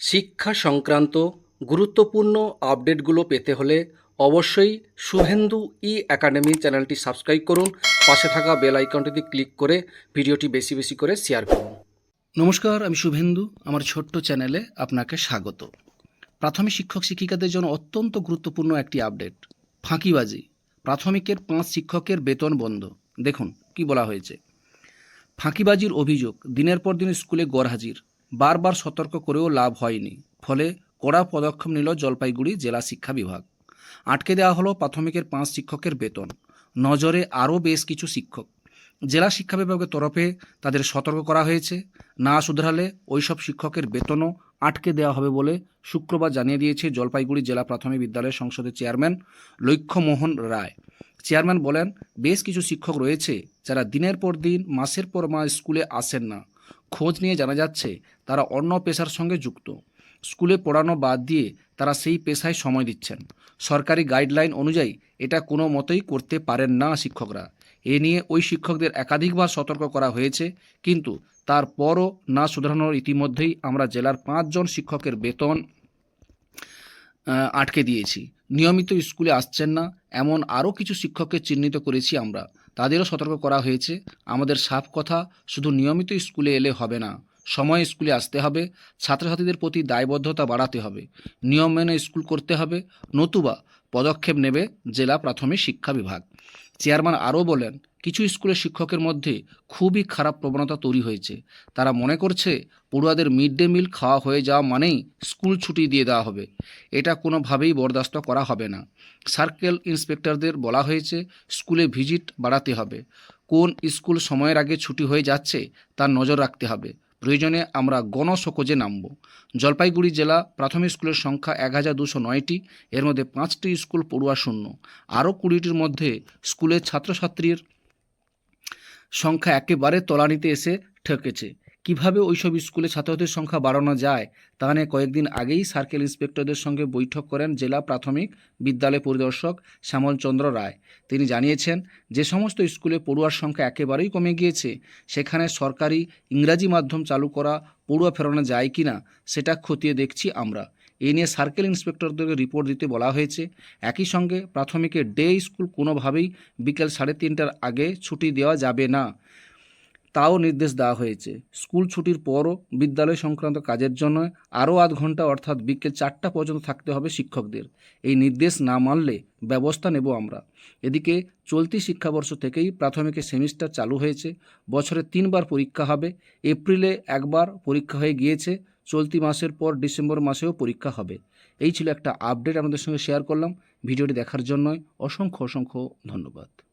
শিক্ষা সংক্রান্ত গুরুত্বপূর্ণ আপডেটগুলো পেতে হলে অবশ্যই শুভেন্দু ই একাডেমি চ্যানেলটি সাবস্ক্রাইব করুন। পাশে থাকা বেল আইকনটিতে ক্লিক করে ভিডিওটি বেশি বেশি করে শেয়ার করুন। নমস্কার, আমি শুভেন্দু। আমার ছোট্ট চ্যানেলে আপনাকে স্বাগত। প্রাথমিক শিক্ষক শিক্ষিকাদের জন্য অত্যন্ত গুরুত্বপূর্ণ একটি আপডেট, ফাঁকিবাজি। প্রাথমিকের পাঁচ শিক্ষকের বেতন বন্ধ। দেখুন, কি বলা হয়েছে। ফাঁকিবাজির অভিযোগ, দিনের পর দিন স্কুলে গড়হাজির বারবার সতর্ক করেও লাভ হয়নি। ফলে কড়া পদক্ষেপ নিল জলপাইগুড়ি জেলা শিক্ষা বিভাগ। আটকে দেওয়া হলো প্রাথমিকের পাঁচ শিক্ষকের বেতন। নজরে আরও বেশ কিছু শিক্ষক। জেলা শিক্ষা বিভাগের তরফে তাদের সতর্ক করা হয়েছে। না শুধরালে ওইসব শিক্ষকের বেতনও আটকে দেওয়া হবে বলে শুক্রবার জানিয়ে দিয়েছে জলপাইগুড়ি জেলা প্রাথমিক বিদ্যালয় সংসদের চেয়ারম্যান লক্ষ্যমোহন রায়। চেয়ারম্যান বলেন, বেশ কিছু শিক্ষক রয়েছে যারা দিনের পর দিন, মাসের পর মাস স্কুলে আসেন না। খোঁজ নিয়ে জানা যাচ্ছে তারা অন্য পেশার সঙ্গে যুক্ত। স্কুলে পড়ানো বাদ দিয়ে তারা সেই পেশায় সময় দিচ্ছেন। সরকারি গাইডলাইন অনুযায়ী এটা কোনো মতেই করতে পারেন না শিক্ষকরা। এ নিয়ে ওই শিক্ষকদের একাধিকবার সতর্ক করা হয়েছে, কিন্তু তারপরও না শুধরানোর ইতিমধ্যেই আমরা জেলার পাঁচজন শিক্ষকের বেতন আটকে দিয়েছি। নিয়মিত স্কুলে আসছেন না, এমন আরও কিছু শিক্ষককে চিহ্নিত করেছি আমরা। তাদেরও সতর্ক করা হয়েছে। আমাদের সাফ কথা, শুধু নিয়মিত স্কুলে এলে হবে না, সময় স্কুলে আসতে হবে, ছাত্রছাত্রীদের প্রতি দায়বদ্ধতা বাড়াতে হবে, নিয়ম মেনে স্কুল করতে হবে, নতুবা পদক্ষেপ নেবে জেলা প্রাথমিক শিক্ষা বিভাগ। চেয়ারম্যান আরও বলেন, কিছু স্কুলের শিক্ষকের মধ্যে খুবই খারাপ প্রবণতা তৈরি হয়েছে। তারা মনে করছে, পড়ুয়াদের মিড ডে মিল খাওয়া হয়ে যাওয়া মানেই স্কুল ছুটি দিয়ে দেওয়া হবে। এটা কোনোভাবেই বরদাস্ত করা হবে না। সার্কেল ইন্সপেক্টরদের বলা হয়েছে, স্কুলে ভিজিট বাড়াতে হবে। কোন স্কুল সময়ের আগে ছুটি হয়ে যাচ্ছে, তার নজর রাখতে হবে। প্রয়োজনে আমরা গণসকোজে নামব। জলপাইগুড়ি জেলা প্রাথমিক স্কুলের সংখ্যা এক হাজার দুশো নয়টি, এর মধ্যে পাঁচটি স্কুল পড়ুয়া শূন্য। আরও কুড়িটির মধ্যে স্কুলের ছাত্রছাত্রীর সংখ্যা একেবারে তলানিতে এসে ঠেকেছে। কীভাবে ওইসব স্কুলে ছাত্রদের সংখ্যা বাড়ানো যায়, তা নিয়ে কয়েকদিন আগেই সার্কেল ইন্সপেক্টরদের সঙ্গে বৈঠক করেন জেলা প্রাথমিক বিদ্যালয় পরিদর্শক শ্যামল চন্দ্র রায়। তিনি জানিয়েছেন, যে সমস্ত স্কুলে পড়ুয়ার সংখ্যা একেবারেই কমে গিয়েছে, সেখানে সরকারি ইংরাজি মাধ্যম চালু করা পড়ুয়া ফেরানো যায় কি না সেটা খতিয়ে দেখছি আমরা। এ নিয়ে সার্কেল ইন্সপেক্টরদেরকে রিপোর্ট দিতে বলা হয়েছে, একই সঙ্গে প্রাথমিকের ডে স্কুল কোনোভাবেই বিকেল সাড়ে তিনটার আগে ছুটি দেওয়া যাবে না। তাও নির্দেশ দেওয়া হয়েছে। স্কুল ছুটির পরও বিদ্যালয় সংক্রান্ত কাজের জন্য আরও আধ ঘণ্টা অর্থাৎ বিকেল চারটা পর্যন্ত থাকতে হবে শিক্ষকদের। এই নির্দেশ না মানলে ব্যবস্থা নেব আমরা। এদিকে চলতি শিক্ষাবর্ষ থেকেই প্রাথমিকের সেমিস্টার চালু হয়েছে। বছরে তিনবার পরীক্ষা হবে। এপ্রিলে একবার পরীক্ষা হয়ে গিয়েছে। চলতি মাসের পর ডিসেম্বর মাসেও পরীক্ষা হবে। এই ছিল একটা আপডেট আমাদের সঙ্গে শেয়ার করলাম। ভিডিওটি দেখার জন্য অসংখ্য অসংখ্য ধন্যবাদ।